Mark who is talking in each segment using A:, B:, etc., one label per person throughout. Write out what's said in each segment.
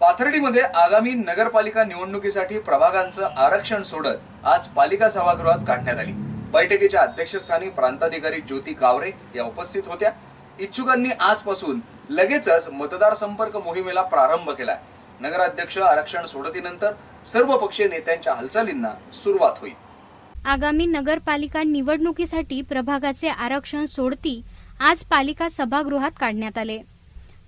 A: पाथर्डीमध्ये आगामी नगरपालिका निवडणुकीसाठी प्रभागांचं आरक्षण सोडत आज पालिका सभागृहात काढण्यात आली. बैठकीच्या अध्यक्षस्थानी प्रांताधिकारी ज्योती कावरे या उपस्थित होत्या. इच्छुकांनी आजपासून लगेचच मतदार संपर्क मोहिमेला प्रारंभ केला नगराध्यक्ष आरक्षण सोडतीनंतर सर्व पक्षीय नेत्यांच्या हालचालींना सुरुवात होईल.
B: आगामी नगरपालिका निवडणुकीसाठी प्रभागाचे आरक्षण सोडती आज पालिका सभागृहात काढण्यात आले.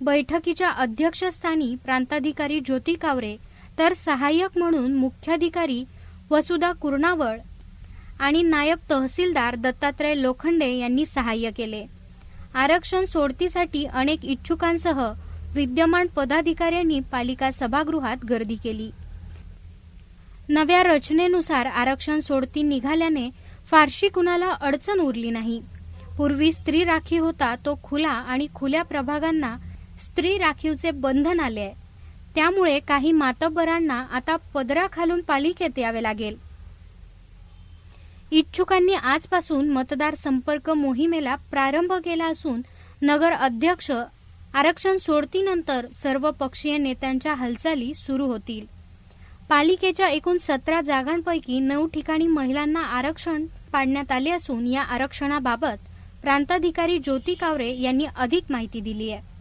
B: बैठकीच्या अध्यक्षस्थानी प्रांताधिकारी ज्योती कावरे तर सहाय्यक म्हणून मुख्याधिकारी वसुधा कुर्णावळ आणि नायब तहसीलदार दत्तात्रय लोखंडे यांनी सहाय्य केले. आरक्षण सोडतीसाठी अनेक इच्छुकांसह विद्यमान पदाधिकाऱ्यांनी पालिका सभागृहात गर्दी केली. नव्या रचनेनुसार आरक्षण सोडती निघाल्याने फारशी कुणाला अडचण उरली नाही. पूर्वी स्त्री राखी होता तो खुला आणि खुल्या प्रभागांना स्त्री राखीवचे बंधन आले आहे. त्यामुळे काही मातब्बरांना आता पदराखालून पालिकेत यावे लागेल. इच्छुकांनी आजपासून मतदार संपर्क मोहिमेला प्रारंभ केला असून नगर अध्यक्ष आरक्षण सोडतीनंतर सर्व पक्षीय नेत्यांच्या हालचाली सुरू होतील. पालिकेच्या एकूण सतरा जागांपैकी नऊ ठिकाणी महिलांना आरक्षण पाडण्यात आले असून या आरक्षणाबाबत प्रांताधिकारी ज्योती कावरे यांनी अधिक माहिती दिली आहे.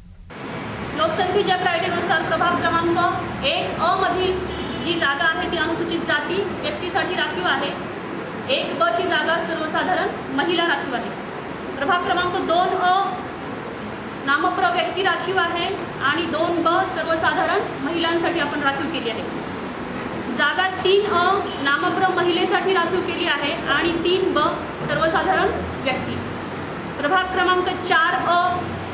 C: लोकसंख्येच्या क्रायटेरियानुसार प्रभाग क्रमांक एक अ मधील जी जागा आहे ती अनुसूचित जाती व्यक्तीसाठी राखीव आहे. एक ब ची जागा सर्वसाधारण महिला राखीव आहे. प्रभाग क्रमांक दोन अ नामप्र व्यक्ती राखीव आहे आणि दोन ब सर्वसाधारण महिलांसाठी आपण राखीव केली आहे. जागा तीन अ नामप्र महिलेसाठी राखीव केली आहे आणि तीन ब सर्वसाधारण व्यक्ती. प्रभाग क्रमांक चार अ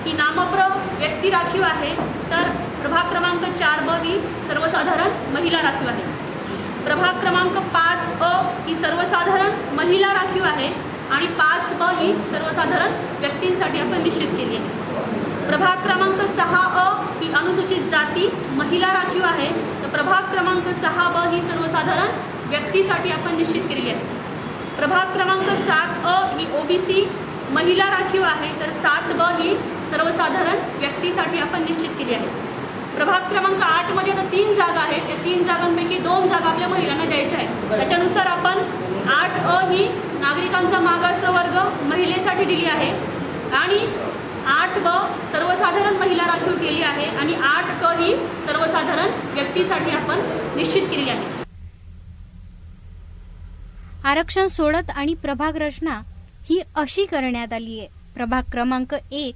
C: ही नामप्र व्यक्ती राखीव आहे. तर प्रभाग क्रमांक चार ब ही सर्वसाधारण महिला राखीव आहे. प्रभाग क्रमांक पाच अ ही सर्वसाधारण महिला राखीव आहे आणि पाच ब ही सर्वसाधारण व्यक्तींसाठी आपण निश्चित केली आहे. प्रभाग क्रमांक सहा अ ही अनुसूचित जाती महिला राखीव आहे. तर प्रभाग क्रमांक सहा ब ही सर्वसाधारण व्यक्तीसाठी आपण निश्चित केलेली आहे. प्रभाग क्रमांक सात अ ही ओबीसी महिला राखीव आहे. तर सात ब ही सर्वसाधारण व्यक्तीसाठी आपण निश्चित केली आहे. प्रभाग क्रमांक आठमध्ये आता तीन जागा आहेत. त्या तीन जागांपैकी दोन जागा आपल्या महिलांना द्यायच्या आहेत. त्याच्यानुसार आपण आठ अ ही नागरिकांचा मागास प्रवर्ग महिलेसाठी दिली आहे. आणि आठ ब सर्वसाधारण महिला राखीव केली आहे. आणि आठ क ही सर्वसाधारण व्यक्तीसाठी आपण निश्चित केली आहे.
B: आरक्षण सोडत आणि प्रभाग रचना ही अशी करण्यात आली आहे. प्रभाग क्रमांक एक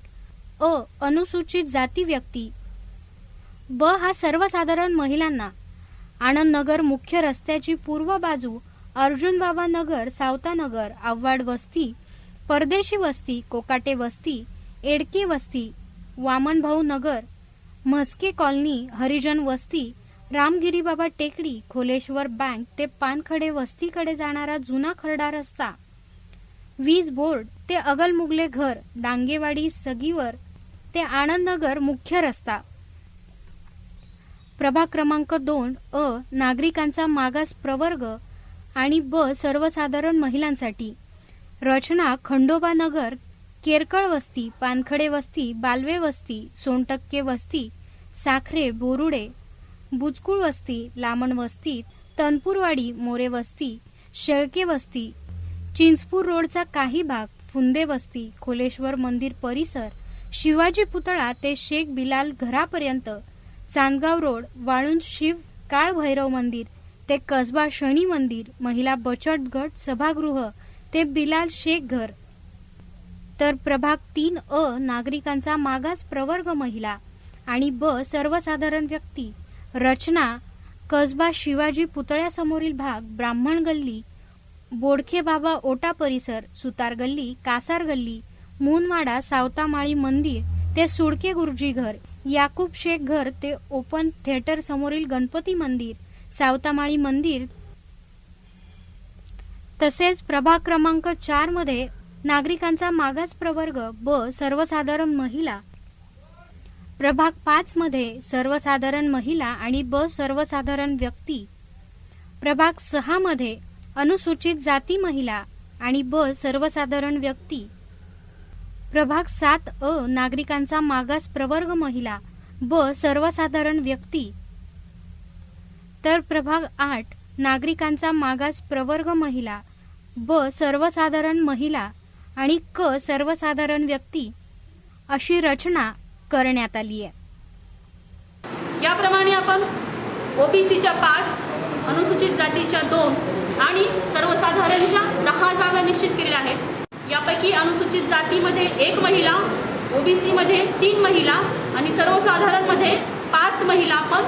B: अ अनुसूचित जाती व्यक्ती. ब हा सर्वसाधारण महिलांना आनंदनगर मुख्य रस्त्याची पूर्व बाजू अर्जुनबाबा नगर सावतानगर आव्हाड वस्ती परदेशी वस्ती कोकाटे वस्ती एडके वस्ती वामनभाऊ नगर म्हस्के कॉलनी हरिजन वस्ती रामगिरीबाबा टेकडी खोलेश्वर बँक ते पानखडे वस्तीकडे जाणारा जुना खरडा रस्ता. वीज बोर्ड ते अगलमुगले घर डांगेवाडी सगीवर ते आनंदनगर मुख्य रस्ता. प्रभाग क्रमांक दोन अ नागरिकांचा मागास प्रवर्ग आणि ब सर्वसाधारण महिलांसाठी. रचना खंडोबा नगर केरकळ वस्ती पानखडे वस्ती बालवे वस्ती सोनटक्के वस्ती साखरे बोरुडे बुचकुळ वस्ती लामण वस्ती तनपूरवाडी मोरे वस्ती शेळके वस्ती चिंचपूर रोडचा काही भाग फुंदे वस्ती खोलेश्वर मंदिर परिसर शिवाजी पुतळा ते शेख बिलाल घरापर्यंत चांदगाव रोड वाळूंज शिव काळ भैरव मंदिर ते कसबा शनी मंदिर महिला बचत गट सभागृह ते बिलाल शेख घर. तर प्रभाग तीन अ नागरिकांचा मागास प्रवर्ग महिला आणि ब सर्वसाधारण व्यक्ती. रचना कसबा शिवाजी पुतळ्यासमोरील भाग ब्राह्मण गल्ली बोडखे बाबा ओटा परिसर सुतार गल्ली कासार गल्ली मुनवाडा सावतामाळी मंदिर ते सुडके गुरुजी घर याकूब शेख घर ते ओपन थिएटर समोरील गणपती मंदिर सावतामाळी मंदिर. तसेच प्रभाग क्रमांक चारमध्ये नागरिकांचा मागास प्रवर्ग ब सर्वसाधारण महिला. प्रभाग पाच मध्ये सर्वसाधारण महिला आणि ब सर्वसाधारण व्यक्ती. प्रभाग सहा मध्ये अनुसूचित जाती महिला आणि ब सर्वसाधारण व्यक्ती. प्रभाग सात अ नागरिकांचा मागास प्रवर्ग महिला ब सर्वसाधारण व्यक्ती. तर प्रभाग आठ नागरिकांचा मागास प्रवर्ग महिला ब सर्वसाधारण महिला आणि क सर्वसाधारण व्यक्ती. अशी रचना करण्यात आली आहे.
C: याप्रमाणे आपण ओबीसीच्या पाच अनुसूचित जातीच्या दोन आणि सर्वसाधारणच्या दहा जागा निश्चित केलेल्या आहेत. यापैकी अनुसूचित जातीमध्ये एक महिला ओबीसीमध्ये तीन महिला आणि सर्वसाधारणमध्ये पाच महिला आपण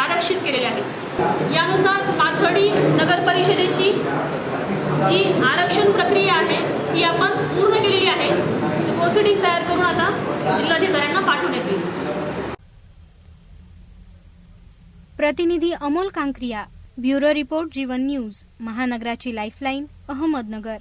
C: आरक्षित केलेल्या आहेत. यानुसार पाथर्डी नगर परिषदेची जी आरक्षण प्रक्रिया आहे ही आपण पूर्ण केलेली आहे. प्रोसिडिंग तयार करून आता जिल्हाधिकाऱ्यांना पाठवून येतील
B: प्रतिनिधी Amol Kankriya bureau report Jeevan News महानगराची lifeline Ahmednagar.